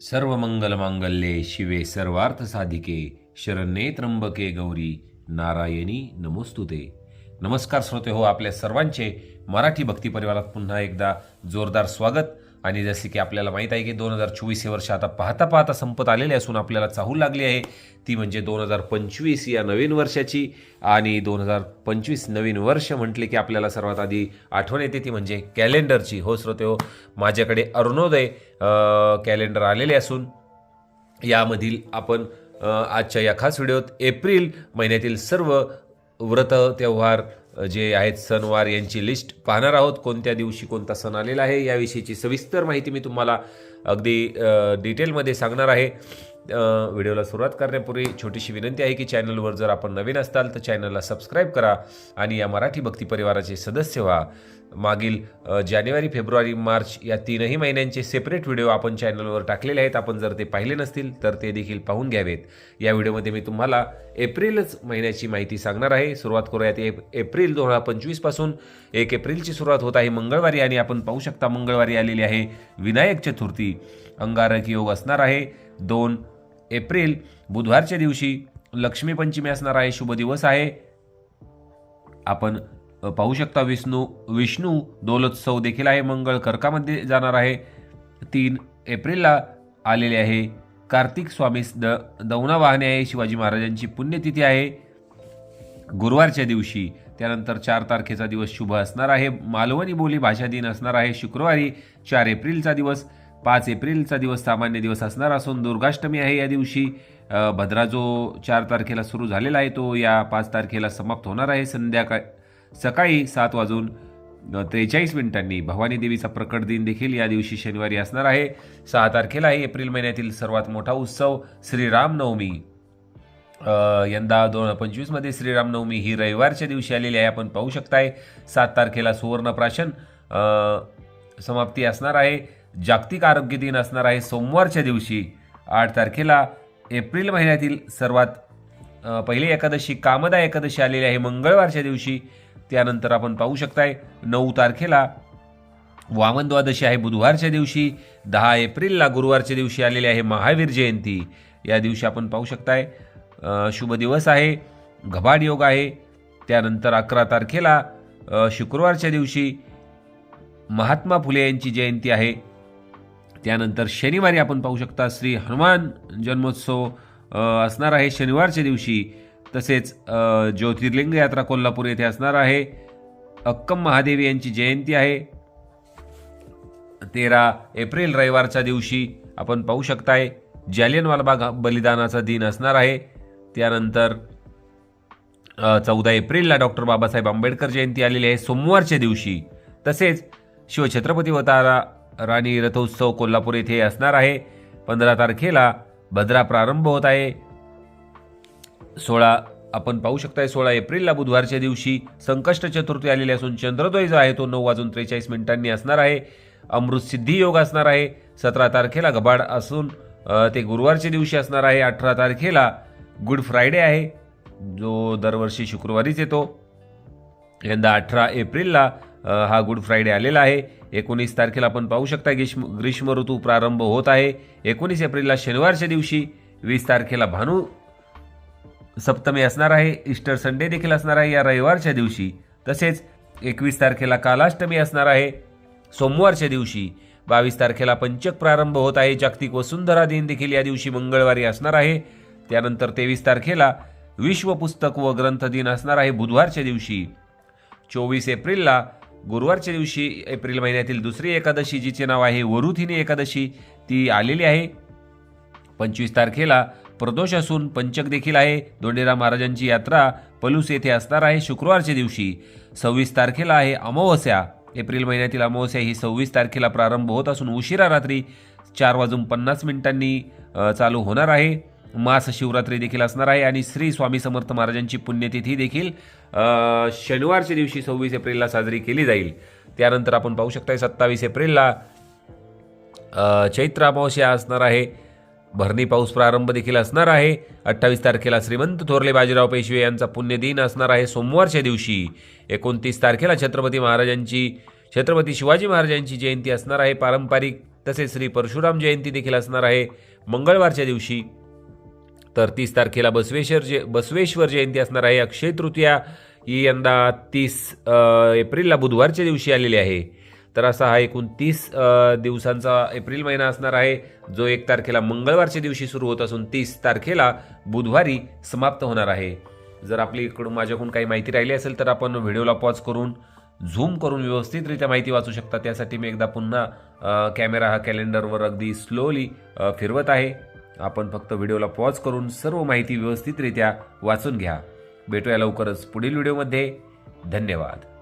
सर्व मंगल मांगल्ये शिवे सर्वार्थ साधिके शरण्ये त्र्यंबके गौरी नारायणी नमोस्तुते. नमस्कार श्रोते हो आपल्या सर्वांचे मराठी भक्ती परिवारात पुन्हा एकदा जोरदार स्वागत. आणि जसे की आपल्याला माहीत आहे की दोन हजार चोवीस हे वर्ष आता पाहता पाहता संपत आलेले असून आपल्याला चाहूल लागली आहे. ती म्हणजे दोन हजार पंचवीस या नवीन वर्षाची आणि दोन हजार पंचवीस नवीन वर्ष म्हटले की आपल्याला सर्वात आधी आठवण येते ती म्हणजे कॅलेंडरची. हो श्रोते हो माझ्याकडे अरुणोदय कॅलेंडर आलेले असून यामधील आपण आजच्या या खास व्हिडिओत एप्रिल महिन्यातील सर्व व्रत त्योहार जे आहेत सणवार यांची लिस्ट पाहणार आहोत. कोणत्या दिवशी कोणता सण आलेला आहे याविषयीची सविस्तर माहिती मी तुम्हाला अगदी डिटेलमध्ये सांगणार आहे. व्हिडिओला सुरुवात करण्यापूर्वी छोटीशी विनंती आहे की चॅनलवर जर आपण नवीन असताल तर चॅनलला सबस्क्राईब करा आणि या मराठी भक्ती परिवाराचे सदस्य व्हा. मागील जानेवारी फेब्रुवारी मार्च या तीनही महिन्यांचे सेपरेट व्हिडिओ आपण चॅनलवर टाकलेले आहेत. आपण जर ते पाहिले नसतील तर ते देखील पाहून घ्यावेत. या व्हिडिओमध्ये मी तुम्हाला एप्रिलच महिन्याची माहिती सांगणार आहे. सुरुवात करूयात एप एप्रिल दोन हजार पंचवीसपासून एक एप्रिलची सुरुवात होत आहे मंगळवारी आणि आपण पाहू शकता मंगळवारी आलेली आहे विनायक चतुर्थी. अंगारक योग असणार आहे. दोन एप्रिल बुधवारच्या दिवशी लक्ष्मीपंचमी असणार आहे शुभ दिवस आहे. आपण पाहू शकता विष्णू विष्णू दोलोत्सव देखील आहे मंगळ कर्कामध्ये जाणार आहे. तीन एप्रिलला आलेले आहे कार्तिक स्वामीस द दौना वाहने आहे शिवाजी महाराजांची पुण्यतिथी आहे. गुरुवारच्या दिवशी त्यानंतर चार तारखेचा दिवस शुभ असणार आहे. मालवणी बोली भाषा दिन असणार आहे शुक्रवारी चार एप्रिलचा दिवस. पाच एप्रिलचा दिवस सामान्य दिवस असणार असून दुर्गाष्टमी आहे या दिवशी. भद्रा जो चार तारखेला सुरू झालेला आहे तो या पाच तारखेला समाप्त होणार आहे. संध्याकाळ सकाळी सात वाजून त्रेचाळीस मिनिटांनी भवानी देवीचा प्रकट दिन देखील या दिवशी शनिवारी असणार आहे. सहा तारखेला आहे एप्रिल महिन्यातील सर्वात मोठा उत्सव श्रीरामनवमी. यंदा दोन हजार पंचवीसमध्ये श्रीरामनवमी ही रविवारच्या दिवशी आलेली आहे आपण पाहू शकताय. सात तारखेला सुवर्णप्राशन समाप्ती असणार आहे. जागतिक आरोग्य दिन असणार आहे सोमवारच्या दिवशी. आठ तारखेला एप्रिल महिन्यातील सर्वात पहिली एकादशी कामदा एकादशी आलेली आहे. मंगळवारच्या दिवशी त्यानंतर आपण पाहू शकताय नऊ तारखेला वामन द्वादशी आहे बुधवारच्या दिवशी दहा एप्रिलला गुरुवारच्या दिवशी आलेली आहे महावीर जयंती. या दिवशी आपण पाहू शकताय शुभ दिवस आहे घबाड योग आहे. त्यानंतर अकरा तारखेला शुक्रवारच्या दिवशी महात्मा फुले यांची जयंती आहे. त्यानंतर शनिवारी आपण पाहू शकता श्री हनुमान जन्मोत्सव असणार आहे शनिवारच्या दिवशी. तसेच ज्योतिर्लिंग यात्रा कोल्हापूर येथे असणार आहे. अक्कम महादेवी यांची जयंती आहे. तेरा एप्रिल रविवारच्या दिवशी आपण पाहू शकताय जालियनवाला बाग बलिदानाचा दिन असणार आहे. त्यानंतर चौदा एप्रिलला डॉक्टर बाबासाहेब आंबेडकर जयंती आलेली आहे सोमवारच्या दिवशी. तसेच शिवछत्रपती वतारा राणी रथोत्सव कोल्हापूर येथे असणार आहे. पंधरा तारखेला भद्रा प्रारंभ होत आहे. सोळा आपण पाहू शकताय सोळा एप्रिलला बुधवारच्या दिवशी संकष्ट चतुर्थी आलेली असून चंद्रोदय जो आहे तो नऊ वाजून त्रेचाळीस मिनिटांनी असणार आहे. अमृत सिद्धी योग असणार आहे. सतरा तारखेला गबाड असून ते गुरुवारच्या दिवशी असणार आहे. अठरा तारखेला गुड फ्रायडे आहे जो दरवर्षी शुक्रवारीच येतो. यंदा अठरा एप्रिलला हा गुड फ्रायडे आलेला आहे. एकोणीस तारखेला आपण पाहू शकता ग्रीष्म ग्रीष्म ऋतू प्रारंभ होत आहे. एकोणीस एप्रिलला शनिवारच्या दिवशी वीस तारखेला भानू सप्तमी असणार आहे. ईस्टर संडे देखील असणार आहे. या रविवारच्या दिवशी तसेच एकवीस तारखेला कालाष्टमी असणार आहे. सोमवारच्या दिवशी बावीस तारखेला पंचक प्रारंभ होत आहे. जागतिक वसुंधरा दिन देखील या दिवशी मंगळवारी असणार आहे. त्यानंतर तेवीस तारखेला विश्व पुस्तक व ग्रंथ दिन असणार आहे बुधवारच्या दिवशी. चोवीस एप्रिलला गुरुवारच्या दिवशी एप्रिल महिन्यातील दुसरी एकादशी जिचे नाव आहे वरुथिनी एकादशी ती आलेली आहे. पंचवीस तारखेला प्रदोष असून पंचक देखील आहे. दोंडेराम महाराजांची यात्रा पलूस येथे असणार आहे शुक्रवारच्या दिवशी. सव्वीस तारखेला आहे अमावस्या. एप्रिल महिन्यातील अमावस्या ही सव्वीस तारखेला प्रारंभ होत असून उशिरा रात्री चार वाजून पन्नास मिनिटांनी चालू होणार आहे. मास शिवरात्री देखील असणार आहे आणि श्री स्वामी समर्थ महाराजांची पुण्यतिथी देखील शनिवारच्या दिवशी सव्वीस एप्रिलला साजरी केली जाईल. त्यानंतर आपण पाहू शकता सत्तावीस एप्रिलला चैत्र अमावस्या असणार आहे. भरणी पाऊस प्रारंभ देखील असणार आहे. अठ्ठावीस तारखेला श्रीमंत थोरले बाजीराव पेशवे यांचा पुण्यदिन असणार आहे सोमवारच्या दिवशी. एकोणतीस तारखेला छत्रपती महाराजांची छत्रपती शिवाजी महाराजांची जयंती असणार आहे. पारंपरिक तसेच श्री परशुराम जयंती देखील असणार आहे. मंगळवारच्या दिवशी तर तीस तारखेला बसवेश्वर जे बसवेश्वर जयंती असणार आहे. अक्षय तृतीया ही यंदा तीस एप्रिलला बुधवारच्या दिवशी आलेली आहे. तर असा हा एकूण तीस दिवसांचा एप्रिल महिना असणार आहे. जो एक तारखेला मंगळवारच्या दिवशी सुरू होत असून तीस तारखेला बुधवारी समाप्त होणार आहे. जर आपली इकडून माझ्याकडून काही माहिती राहिली असेल तर आपण व्हिडिओला पॉज करून झूम करून व्यवस्थितरित्या माहिती वाचू शकता. त्यासाठी मी एकदा पुन्हा कॅमेरा हा कॅलेंडरवर अगदी स्लोली फिरवत आहे. आपण फक्त व्हिडिओला पॉज करून सर्व माहिती व्यवस्थितरित्या वाचून घ्या. भेटूया लवकरच पुढील व्हिडिओमध्ये. धन्यवाद.